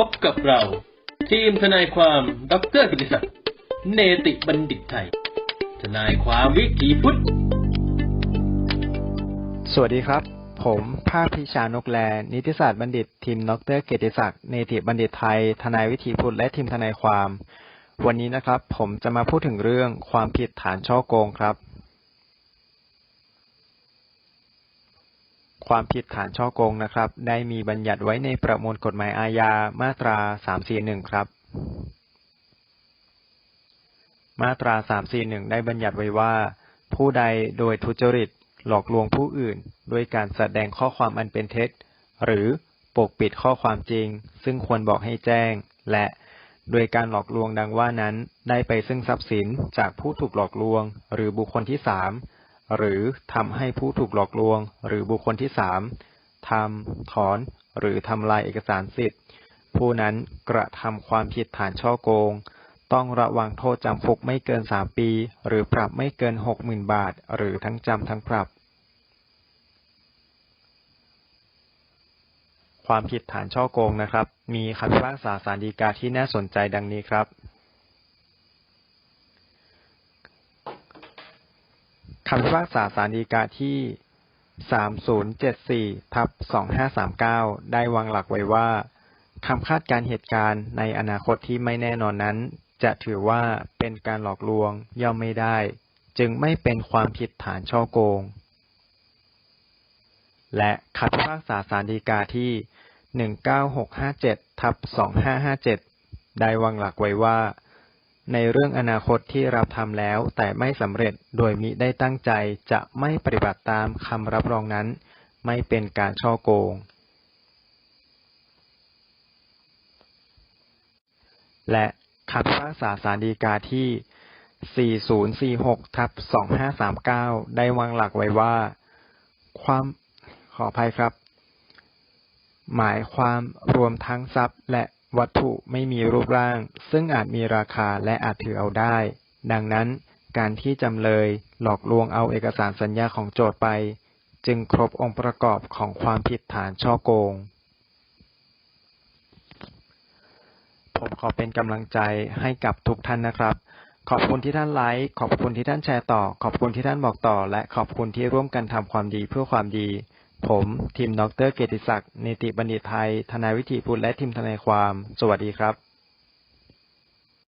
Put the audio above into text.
พบกับเรา ทีมทนายความดรกิติศักดิ์เนติบัณฑิตไทย ทนายความวิถีพุทธ สวัสดีครับ ผมภาคพิชานกแล นิติศาสตร์บัณฑิต ทีมดรเกียรติศักดิ์เนติบัณฑิตไทย ทนายวิถีพุทธและทีมทนายความ วันนี้นะครับ ผมจะมาพูดถึงเรื่องความผิดฐานช่อโกงครับ ความผิดฐานช่อโกงนะครับ ได้มีบัญญัติไว้ในประมวลกฎหมายอาญามาตรา 341 ครับ มาตรา 341 ได้บัญญัติไว้ว่า ผู้ใดโดยทุจริตหลอกลวงผู้อื่น ด้วยการแสดงข้อความอันเป็นเท็จ หรือปกปิดข้อความจริง ซึ่งควรบอกให้แจ้ง และโดยการหลอกลวงดังว่านั้น ได้ไปซึ่งทรัพย์สินจากผู้ถูกหลอกลวง หรือบุคคลที่สาม หรือทำให้ผู้ถูกหลอกลวง หรือบุคคลที่สามทำถอน หรือทำลายเอกสารสิทธิ์ ผู้นั้นกระทำความผิดฐานช่อโกง ต้องระวังโทษจำคุกไม่เกินสามปี หรือปรับไม่เกินหกหมื่นบาท หรือทั้งจำทั้งปรับ ความผิดฐานช่อโกงนะครับ มีคำพิพากษาศาลฎีกาที่น่าสนใจดังนี้ครับ คำพิพากษาศาลฎีกาที่ 3074ทับ2539 ได้วางหลักไว้ว่าคำคาดการเหตุการณ์ในอนาคตที่ไม่แน่นอนนั้น จะถือว่าเป็นการหลอกลวงย่อมไม่ได้ จึงไม่เป็นความผิดฐานช่อโกง และคำพิพากษาศาลฎีกาที่ 19657ทับ2557 ได้วางหลักไว้ว่า ในเรื่องอนาคตที่เราทำแล้ว แต่ไม่สำเร็จโดยมิได้ตั้งใจจะไม่ปฏิบัติตามคำรับรองนั้น ไม่เป็นการช่อโกง และคำพิพากษาศาลฎีกาที่ 4046 ทับ 2539 ได้วางหลักไว้ว่า ความขออภัยครับ หมายความรวมทั้งทรัพย์และ วัตถุไม่มีรูปร่าง ซึ่งอาจมีราคาและอาจถือเอาได้ ดังนั้น การที่จำเลยหลอกลวงเอาเอกสารสัญญาของโจทย์ไป จึงครบองค์ประกอบของความผิดฐานช่อโกง ผมขอเป็นกำลังใจให้กับทุกท่านนะครับ ขอบคุณที่ท่านไลค์ ขอบคุณที่ท่านแชร์ต่อ ขอบคุณที่ท่านบอกต่อ และขอบคุณที่ร่วมกันทำความดีเพื่อความดี ผมทีมดรเกียรติศักดิ์เนติบัณฑิตไทย ทนายวิถีพุทธและทีมทนายความ สวัสดีครับ